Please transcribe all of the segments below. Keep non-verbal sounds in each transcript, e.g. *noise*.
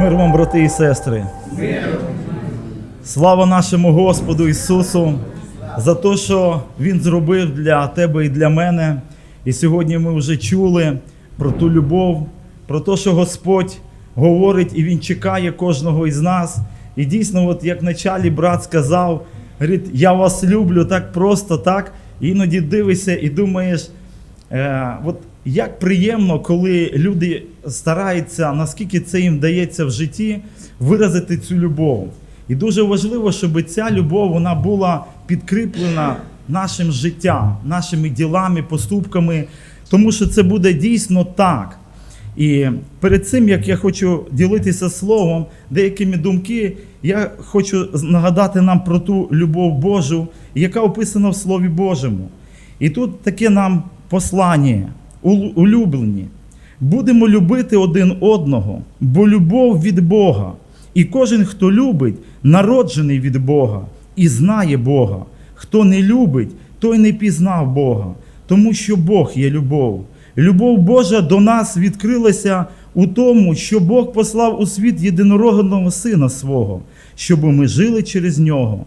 Мир вам, брати і сестри. Слава нашому Господу Ісусу за те, що Він зробив для тебе і для мене. І сьогодні ми вже чули про ту любов, про те, що Господь говорить і Він чекає кожного із нас. І дійсно, от як началі брат сказав, говорить, я вас люблю так просто, так. І іноді дивишся і думаєш, Е, от як приємно, коли люди стараються, наскільки це їм вдається в житті, виразити цю любов. І дуже важливо, щоб ця любов вона була підкріплена нашим життям, нашими ділами, поступками, тому що це буде дійсно так. І перед цим, як я хочу ділитися словом, деякими думки, я хочу нагадати нам про ту любов Божу, яка описана в Слові Божому. І тут таке нам послання, улюблені. Будемо любити один одного, бо любов від Бога. І кожен, хто любить, народжений від Бога і знає Бога. Хто не любить, той не пізнав Бога, тому що Бог є любов. Любов Божа до нас відкрилася у тому, що Бог послав у світ єдинородного Сина свого, щоб ми жили через нього.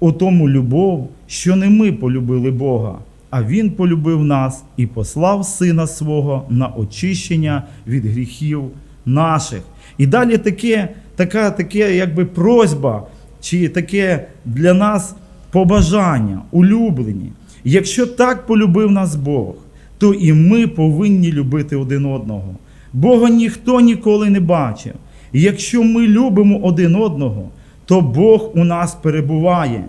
У тому любов, що не ми полюбили Бога, а Він полюбив нас і послав Сина свого на очищення від гріхів наших. І далі таке, така, таке якби просьба, чи таке для нас побажання, улюблені. Якщо так полюбив нас Бог, то і ми повинні любити один одного. Бога ніхто ніколи не бачив. І якщо ми любимо один одного, то Бог у нас перебуває,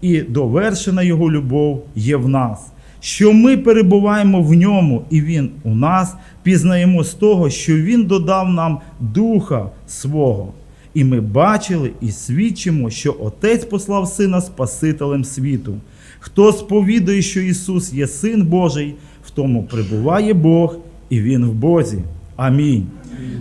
і довершена Його любов є в нас. Що ми перебуваємо в ньому, і Він у нас, пізнаємо з того, що Він додав нам Духа свого. І ми бачили і свідчимо, що Отець послав Сина Спасителем світу. Хто сповідує, що Ісус є Син Божий, в тому пребуває Бог, і Він в Бозі. Амінь.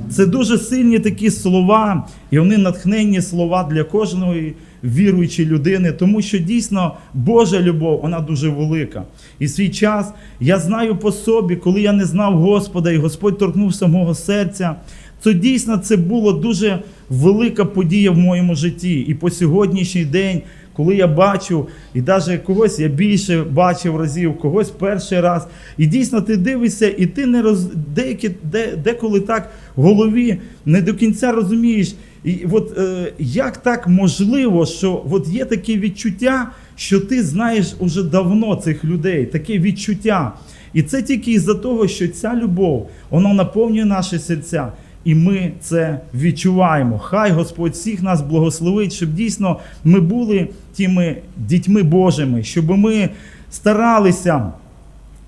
Це дуже сильні такі слова, і вони натхненні слова для кожної віруючої людини, тому що дійсно Божа любов, вона дуже велика. І свій час я знаю по собі, коли я не знав Господа, і Господь торкнувся мого серця. То дійсно це було дуже велика подія в моєму житті. І по сьогоднішній день, коли я бачу, і навіть когось я більше бачив разів, когось перший раз. І дійсно ти дивишся, і ти не роз деякі, де, деколи так в голові не до кінця розумієш. І от е, як так можливо, що от є таке відчуття, що ти знаєш уже давно цих людей, таке відчуття. І це тільки із-за того, що ця любов, вона наповнює наші серця. І ми це відчуваємо. Хай Господь всіх нас благословить, щоб дійсно ми були тими дітьми Божими, щоб ми старалися,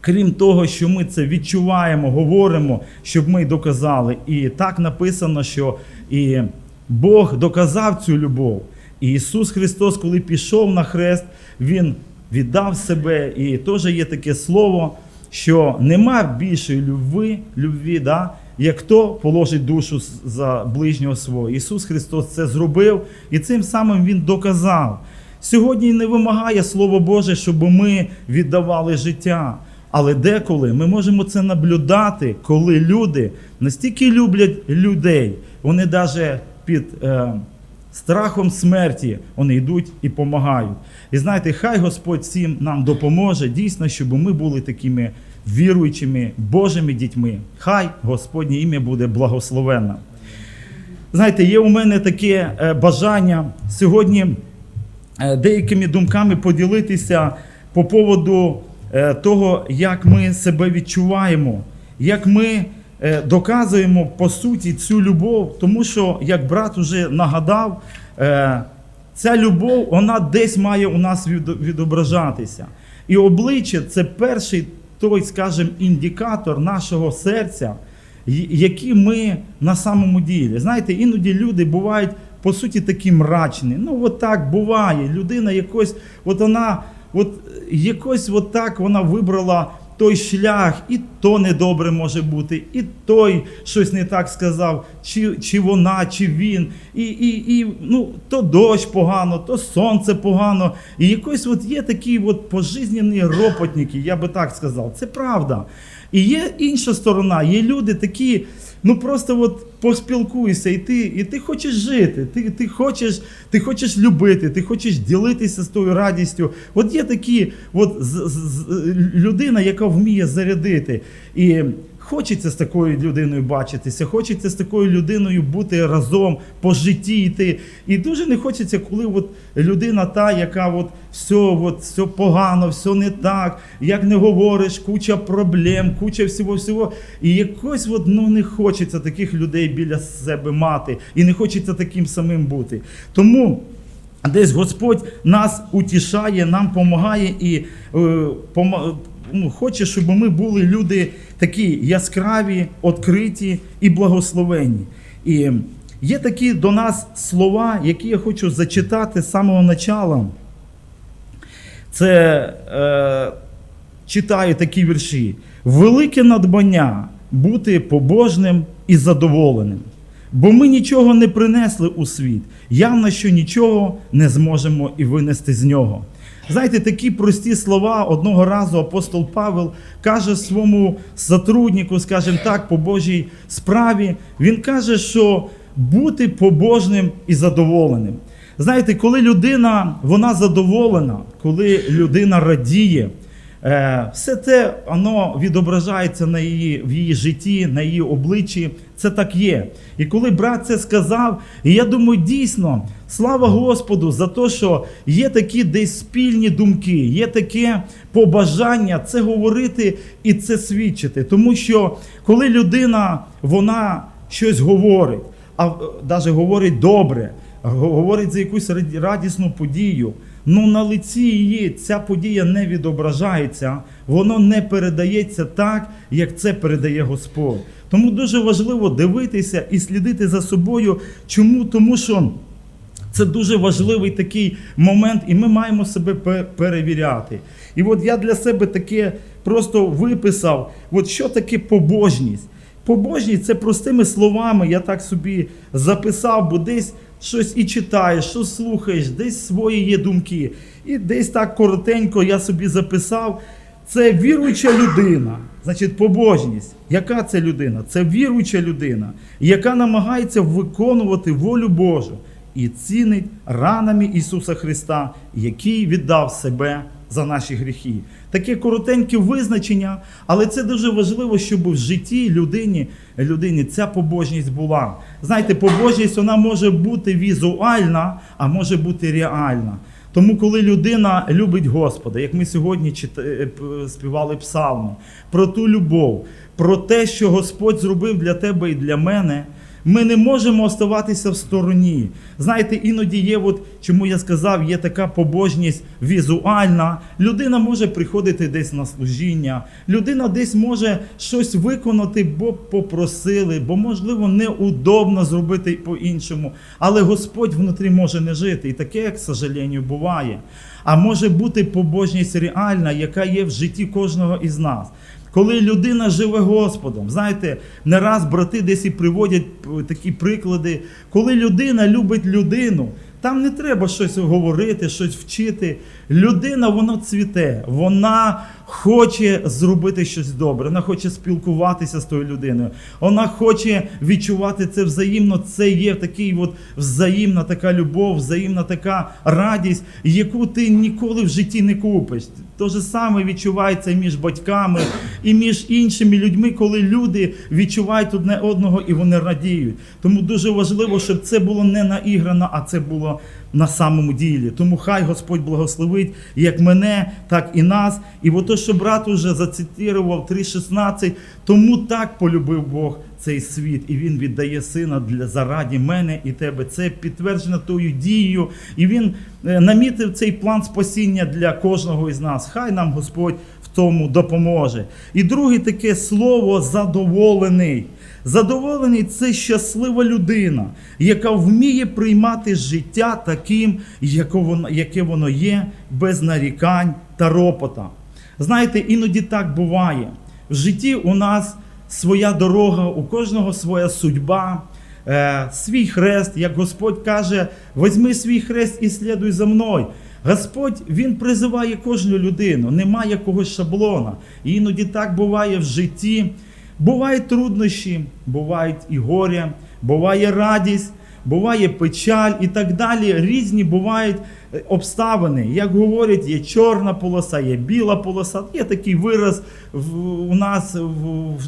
крім того, що ми це відчуваємо, говоримо, щоб ми доказали. І так написано, що і Бог доказав цю любов. І Ісус Христос, коли пішов на хрест, Він віддав себе. І теж є таке слово, що нема більшої любви, любві, да, як хто положить душу за ближнього свого. Ісус Христос це зробив, і цим самим Він доказав. Сьогодні не вимагає Слово Боже, щоб ми віддавали життя. Але деколи ми можемо це наблюдати, коли люди настільки люблять людей, вони навіть під е, страхом смерті вони йдуть і допомагають. І знаєте, хай Господь всім нам допоможе дійсно, щоб ми були такими віруючими Божими дітьми. Хай Господнє ім'я буде благословенне. Знаєте, є у мене таке е, бажання сьогодні е, деякими думками поділитися по поводу е, того, як ми себе відчуваємо, як ми доказуємо по суті цю любов, тому що, як брат уже нагадав, е, ця любов вона десь має у нас відображатися. І обличчя це перший той, скажімо, індикатор нашого серця, які ми на самому ділі. Знаєте, іноді люди бувають по суті такі мрачні. Ну, от так буває. Людина якось, от вона, от якось от так вона вибрала той шлях, і то недобре може бути, і той щось не так сказав, чи, чи вона, чи він, і, і, і ну, то дощ погано, то сонце погано. І якось от є такі от пожизнені ропотники, я би так сказав. Це правда. І є інша сторона, є люди такі, ну просто от поспілкуйся, і ти, і ти хочеш жити, ти, ти, хочеш, ти хочеш любити, ти хочеш ділитися з тою радістю. От є такі, от з, з, з- людина, яка вміє зарядити. І хочеться з такою людиною бачитися, хочеться з такою людиною бути разом по житті йти. І дуже не хочеться, коли от людина та, яка от все, от, все погано, все не так, як не говориш, куча проблем, куча всього-всього. І якось от, ну, не хочеться таких людей біля себе мати, і не хочеться таким самим бути. Тому. Десь Господь нас утішає, нам допомагає і е, пома- ну, хоче, щоб ми були люди такі яскраві, відкриті і благословенні. І є такі до нас слова, які я хочу зачитати з самого начала. Це е, читаю такі вірші. Велике надбання бути побожним і задоволеним. Бо ми нічого не принесли у світ, явно, що нічого не зможемо і винести з нього. Знаєте, такі прості слова одного разу апостол Павел каже своєму сотруднику, скажімо так, по Божій справі. Він каже, що бути побожним і задоволеним. Знаєте, коли людина вона задоволена, коли людина радіє, все це воно відображається на її, в її житті, на її обличчі. Це так є. І коли брат це сказав, і я думаю, дійсно, слава Господу за те, що є такі десь спільні думки, є таке побажання це говорити і це свідчити. Тому що коли людина вона щось говорить, а навіть говорить добре, говорить за якусь раді- радісну подію. Ну на лиці її ця подія не відображається, воно не передається так, як це передає Господь. Тому дуже важливо дивитися і слідити за собою. Чому? Тому що це дуже важливий такий момент, і ми маємо себе перевіряти. І от я для себе таке просто виписав, от що таке побожність. Побожність це простими словами, я так собі записав, бо десь щось і читаєш, що слухаєш, десь свої є думки. І десь так коротенько я собі записав. Це віруюча людина. Значить, побожність. Яка це людина? Це віруюча людина, яка намагається виконувати волю Божу і цінить ранами Ісуса Христа, який віддав себе за наші гріхи. Таке коротеньке визначення, але це дуже важливо, щоб в житті людині, людині ця побожність була. Знаєте, побожність вона може бути візуальна, а може бути реальна. Тому, коли людина любить Господа, як ми сьогодні е, співали псалми, про ту любов, про те, що Господь зробив для тебе і для мене, ми не можемо оставатися в стороні. Знаєте, іноді є, от, чому я сказав, є така побожність візуальна. Людина може приходити десь на служіння, людина десь може щось виконати, бо попросили, бо, можливо, неудобно зробити по-іншому. Але Господь внутрі може не жити. І таке, як, к сожалению, буває. А може бути побожність реальна, яка є в житті кожного із нас. Коли людина живе Господом, знаєте, не раз брати десь і приводять такі приклади, коли людина любить людину, там не треба щось говорити, щось вчити. Людина вона цвіте, вона хоче зробити щось добре, вона хоче спілкуватися з тою людиною, вона хоче відчувати це взаємно. Це є такий от взаємна така любов, взаємна така радість, яку ти ніколи в житті не купиш. Те ж саме відчувається і між батьками, і між іншими людьми, коли люди відчувають одне одного і вони радіють. Тому дуже важливо, щоб це було не наіграно, а це було на самому ділі. Тому хай Господь благословить як мене, так і нас. І ото, що брат уже зацитував 3.16, тому так полюбив Бог цей світ, і він віддає сина для зараді мене і тебе. Це підтверджено тою дією, і він е, намітив цей план спасіння для кожного із нас. Хай нам Господь в тому допоможе. І друге таке слово задоволений. Задоволений це щаслива людина, яка вміє приймати життя таким, яке воно, є, без нарікань та ропота. Знаєте, іноді так буває. В житті у нас своя дорога, у кожного своя судьба, е, свій хрест, як Господь каже, візьми свій хрест і слідуй за мною. Господь Він призиває кожну людину, немає якогось шаблона. І іноді так буває в житті. Бувають труднощі, бувають і горя, буває радість, буває печаль і так далі. Різні бувають е, обставини. Як говорять, є чорна полоса, є біла полоса. Є такий вираз у нас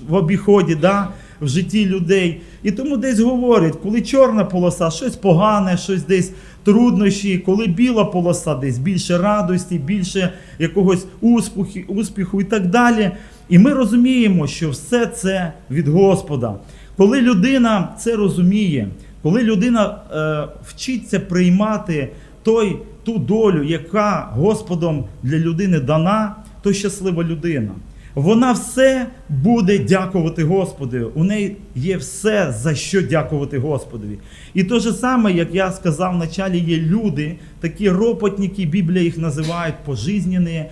в обіході, да, в житті людей. І тому десь говорять, коли чорна полоса, щось погане, щось десь труднощі, коли біла полоса, десь більше радості, більше якогось успіху, успіху і так далі. І ми розуміємо, що все це від Господа. Коли людина це розуміє, коли людина е, вчиться приймати той, ту долю, яка Господом для людини дана, то щаслива людина. Вона все буде дякувати Господу. У неї є все за що дякувати Господові. І те ж саме, як я сказав в началі, є люди, такі ропотники, Біблія їх називає пожизнені,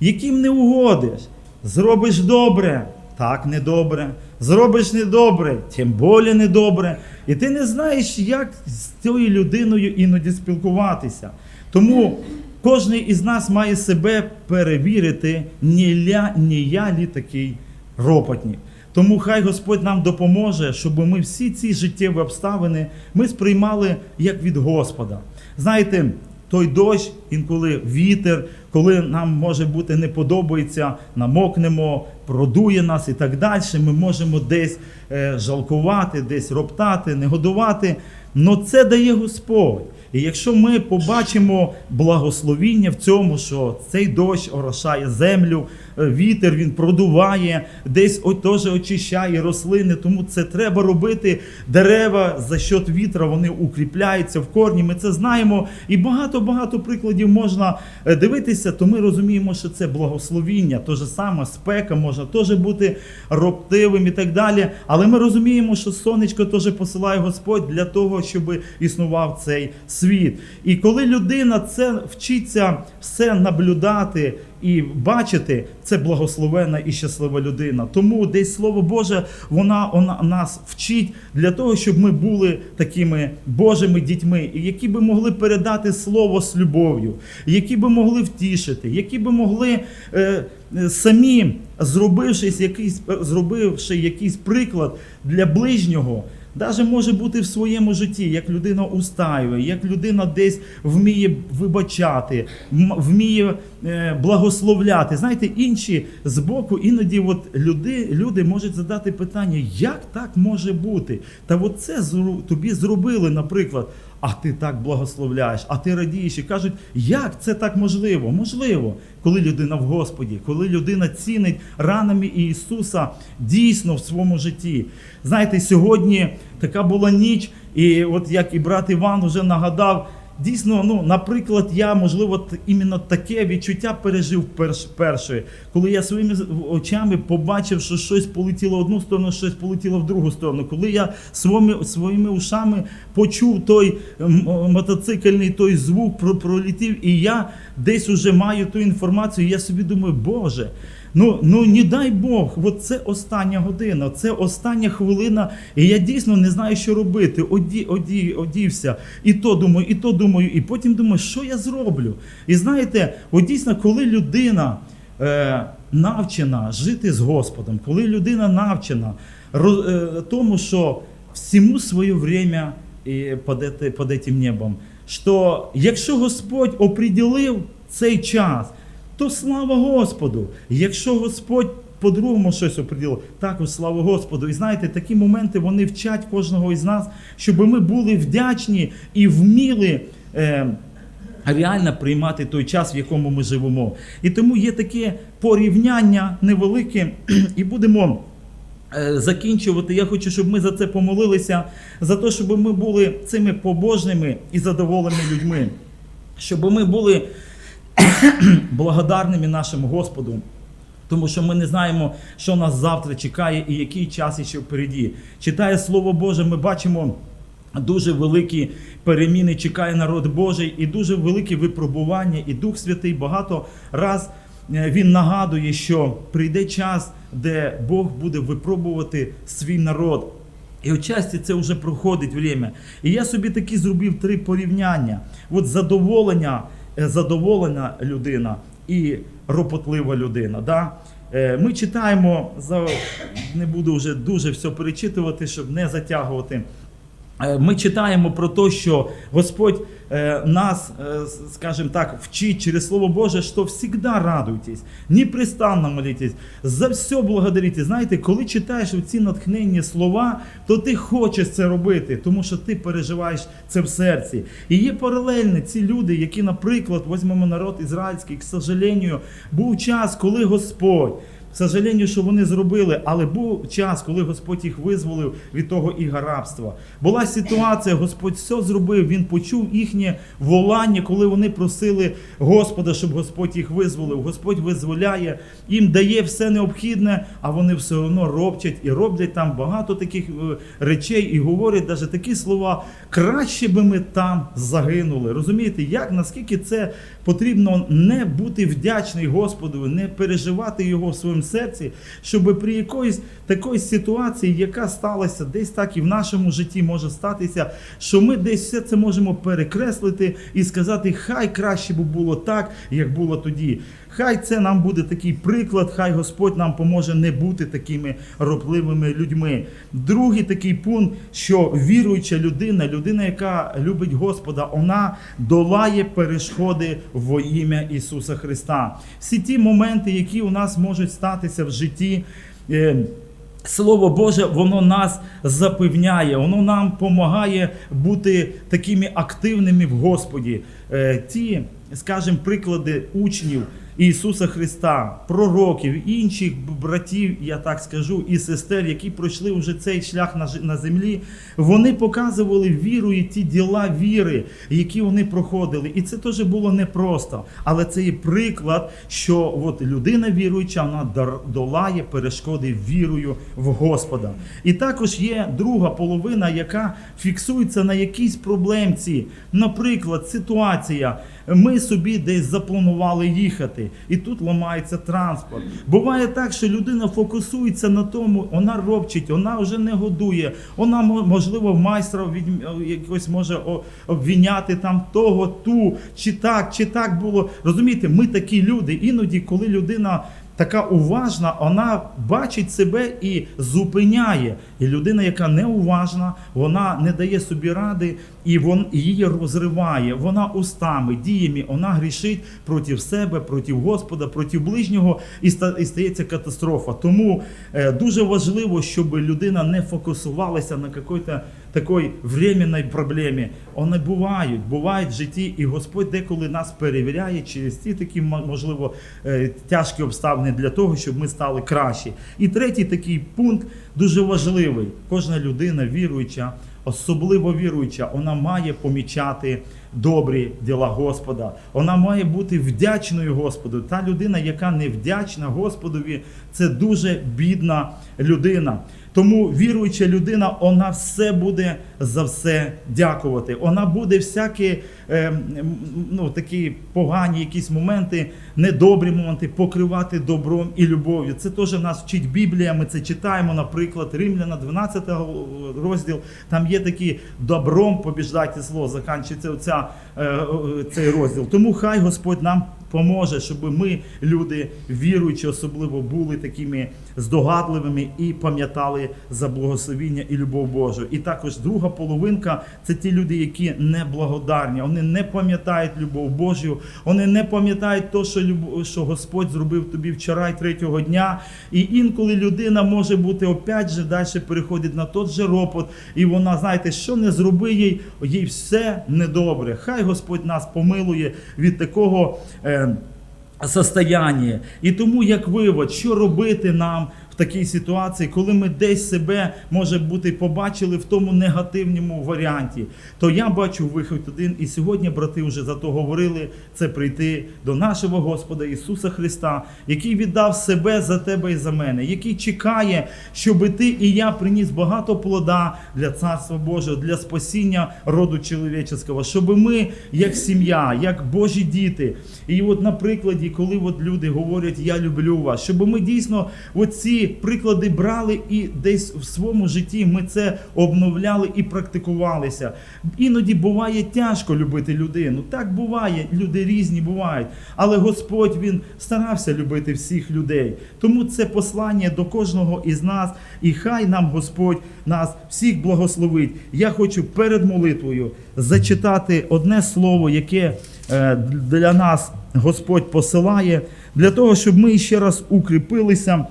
яким не угодиш. Зробиш добре, так недобре. Зробиш недобре, тим більше недобре. І ти не знаєш, як з цією людиною іноді спілкуватися. Тому кожен із нас має себе перевірити, не, ля, не я лі такий ропотник. Тому хай Господь нам допоможе, щоб ми всі ці життєві обставини ми сприймали як від Господа. Знаєте, той дощ, інколи вітер, коли нам може бути не подобається, намокнемо, продує нас і так далі. Ми можемо десь е, жалкувати, десь роптати, негодувати. Но це дає Господь. І якщо ми побачимо благословіння в цьому, що цей дощ орошає землю, е, вітер він продуває, десь теж очищає рослини, тому це треба робити. Дерева за счет вітра вони укріпляються в корні. Ми це знаємо. І багато-багато прикладів можна е, дивитися, то ми розуміємо, що це благословіння. То же саме спека може теж бути роптивим і так далі. Але ми розуміємо, що сонечко теж посилає Господь для того, щоб існував цей світ. І коли людина це вчиться все наблюдати і бачити, це благословена і щаслива людина. Тому десь слово Боже, вона, вона нас вчить для того, щоб ми були такими Божими дітьми, які би могли передати слово з любов'ю, які би могли втішити, які би могли е, е, самі, зробившись якийсь, зробивши якийсь приклад для ближнього. Даже може бути в своєму житті, як людина устаює, як людина десь вміє вибачати, вміє е, благословляти. Знаєте, інші з боку іноді от люди, люди можуть задати питання, як так може бути? Та от це тобі зробили, наприклад. А ти так благословляєш, а ти радієш і кажуть, як це так можливо? Можливо, коли людина в Господі, коли людина цінить ранами Ісуса дійсно в своєму житті. Знаєте, сьогодні така була ніч, і от як і брат Іван вже нагадав, дійсно, ну, наприклад, я, можливо, іменно таке відчуття пережив перш, перше, коли я своїми очами побачив, що щось полетіло в одну сторону, щось полетіло в другу сторону. Коли я своїми, своїми ушами почув той мотоцикльний той звук, про, пролетів, і я десь уже маю ту інформацію, я собі думаю, Боже. Ну, ну не дай Бог, от це остання година, це остання хвилина, і я дійсно не знаю, що робити. Оді, оді, одівся, і то думаю, і то думаю, і потім думаю, що я зроблю. І знаєте, от дійсно, коли людина е, навчена жити з Господом, коли людина навчена ро- е, тому, що всьому своє время і под, под небом, що якщо Господь оприділив цей час, то слава Господу. Якщо Господь по-другому щось оприділив, також слава Господу. І знаєте, такі моменти вони вчать кожного із нас, щоб ми були вдячні і вміли. Е, Реально приймати той час, в якому ми живемо. І тому є таке порівняння невелике, *clears throat* і будемо е, закінчувати. Я хочу, щоб ми за це помолилися, за те, щоб ми були цими побожними і задоволеними людьми, щоб ми були *coughs* благодарними нашому Господу. Тому що ми не знаємо, що нас завтра чекає і який час ще впереді. Читає Слово Боже, ми бачимо дуже великі переміни, чекає народ Божий, і дуже великі випробування, і Дух Святий багато раз е, він нагадує, що прийде час, де Бог буде випробувати свій народ. І отчасті це вже проходить время. І я собі такі зробив три порівняння. От задоволення, задоволена людина і ропотлива людина. Да? Е, Ми читаємо, не буду вже дуже все перечитувати, щоб не затягувати. Е, Ми читаємо про те, що Господь е, нас, е, с- скажем так, вчить через Слово Боже, що завжди радуйтесь, непрестанно молитесь, за все благодарите. Знаєте, коли читаєш ці натхненні слова, то ти хочеш це робити, тому що ти переживаєш це в серці. І є паралельні ці люди, які, наприклад, візьмемо народ ізраїльський, к сожалению, був час, коли Господь. К сожалению, що вони зробили, але був час, коли Господь їх визволив від того іга рабства. Була ситуація, Господь все зробив. Він почув їхнє волання, коли вони просили Господа, щоб Господь їх визволив. Господь визволяє, їм дає все необхідне, а вони все одно робчать і роблять там багато таких е, речей і говорять навіть такі слова. Краще би ми там загинули. Розумієте, як наскільки це потрібно не бути вдячний Господу, не переживати його в своєму серці, щоб при якоїсь такої ситуації, яка сталася десь так і в нашому житті може статися, що ми десь все це можемо перекреслити і сказати, хай краще б було так, як було тоді. Хай це нам буде такий приклад, хай Господь нам поможе не бути такими ропливими людьми. Другий такий пункт, що віруюча людина, людина, яка любить Господа, вона долає перешкоди во ім'я Ісуса Христа. Всі ті моменти, які у нас можуть статися в житті. е, Слово Боже, воно нас запевняє, воно нам допомагає бути такими активними в Господі. Е, Ті, скажімо, приклади учнів Ісуса Христа, пророків, інших братів, я так скажу, і сестер, які пройшли вже цей шлях на землі, вони показували віру і ті діла віри, які вони проходили. І це теж було непросто. Але це є приклад, що от людина віруюча, вона долає перешкоди вірою в Господа. І також є друга половина, яка фіксується на якійсь проблемці. Наприклад, ситуація. Ми собі десь запланували їхати, і тут ламається транспорт. Буває так, що людина фокусується на тому, вона робчить, вона вже не годує, вона мо- можливо майстра від якось може обвіняти там того, ту, чи так, чи так було. Розумієте, ми такі люди. Іноді, коли людина така уважна, вона бачить себе і зупиняє. І людина, яка неуважна, вона не дає собі ради, і вон її розриває. Вона устами, діями, вона грішить проти себе, проти Господа, проти ближнього, і ста- і стається катастрофа. Тому е, дуже важливо, щоб людина не фокусувалася на якійсь такої временної проблемі. Вони бувають, бувають в житті, і Господь деколи нас перевіряє через ті такі, можливо, е, тяжкі обставини для того, щоб ми стали кращі. І третій такий пункт дуже важливий. Кожна людина віруюча, особливо віруюча, вона має помічати добрі діла Господа. Вона має бути вдячною Господу. Та людина, яка не вдячна Господові, це дуже бідна людина. Тому віруюча людина, вона все буде за все дякувати. Вона буде всякі е, ну, такі погані якісь моменти, недобрі моменти покривати добром і любов'ю. Це теж нас вчить Біблія. Ми це читаємо, наприклад, Римляна, 12 розділ. Там є такі добром побіждайте зло. Заканчується оця, е, цей розділ. Тому хай Господь нам поможе, щоб ми, люди віруючі, особливо були такими здогадливими і пам'ятали за благословіння і любов Божу. І також друга половинка це ті люди, які неблагодарні. Вони не пам'ятають любов Божу, вони не пам'ятають то, що любов, що Господь зробив тобі вчора і третього дня. І інколи людина може бути опять же далі переходить на тот же ропот, і вона, знаєте, що не зроби їй, їй все недобре. Хай Господь нас помилує від такого. Е, состояння. І тому, як вивод, що робити нам такій ситуації, коли ми десь себе може бути побачили в тому негативному варіанті, то я бачу вихід один. І сьогодні брати вже за то говорили це прийти до нашого Господа Ісуса Христа, який віддав себе за тебе і за мене, який чекає, щоб ти і я приніс багато плода для Царства Божого, для спасіння роду чоловічого, щоб ми, як сім'я, як Божі діти, і от на прикладі, коли от люди говорять Я люблю вас, щоб ми дійсно оці приклади брали і десь в своєму житті ми це обновляли і практикувалися. Іноді буває тяжко любити людину. Так буває, люди різні бувають. Але Господь Він старався любити всіх людей. Тому це послання до кожного із нас, і хай нам Господь нас всіх благословить. Я хочу перед молитвою зачитати одне слово, яке е, для нас Господь посилає, для того, щоб ми ще раз укріпилися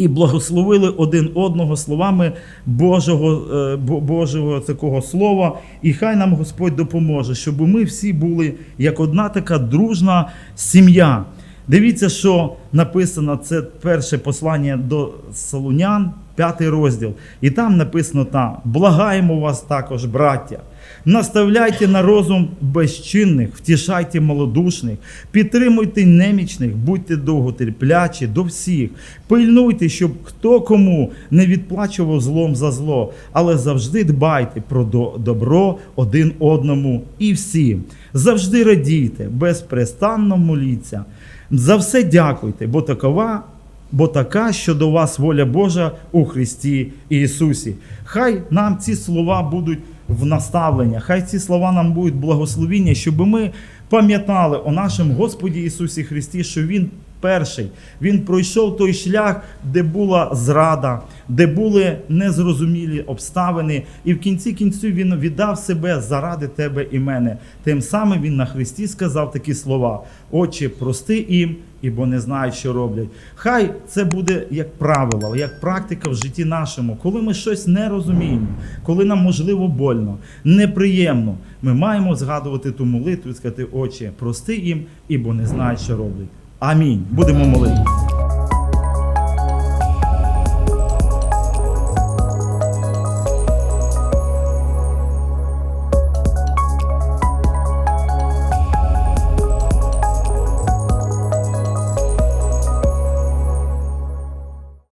і благословили один одного словами Божого, е, Божого такого слова. І хай нам Господь допоможе, щоб ми всі були як одна така дружна сім'я. Дивіться, що написано, це перше послання до Солунян, п'ятий розділ. І там написано там: благаємо вас також, браття. Наставляйте на розум безчинних, втішайте малодушних, підтримуйте немічних, будьте довготерплячі до всіх. Пильнуйте, щоб хто кому не відплачував злом за зло, але завжди дбайте про добро один одному і всім. Завжди радійте, безпрестанно моліться. За все дякуйте, бо такова бо така, що до вас воля Божа у Христі Ісусі. Хай нам ці слова будуть в наставлення, хай ці слова нам будуть благословіння, щоб ми пам'ятали о нашому Господі Ісусі Христі, що Він перший. Він пройшов той шлях, де була зрада, де були незрозумілі обставини, і в кінці кінців він віддав себе заради тебе і мене. Тим самим він на Христі сказав такі слова: Отче, прости їм, ібо не знають, що роблять. Хай це буде як правило, як практика в житті нашому, коли ми щось не розуміємо, коли нам можливо больно, неприємно. Ми маємо згадувати ту молитву і сказати, Отче, прости їм, ібо не знають, що роблять. Амінь. Будемо молитися.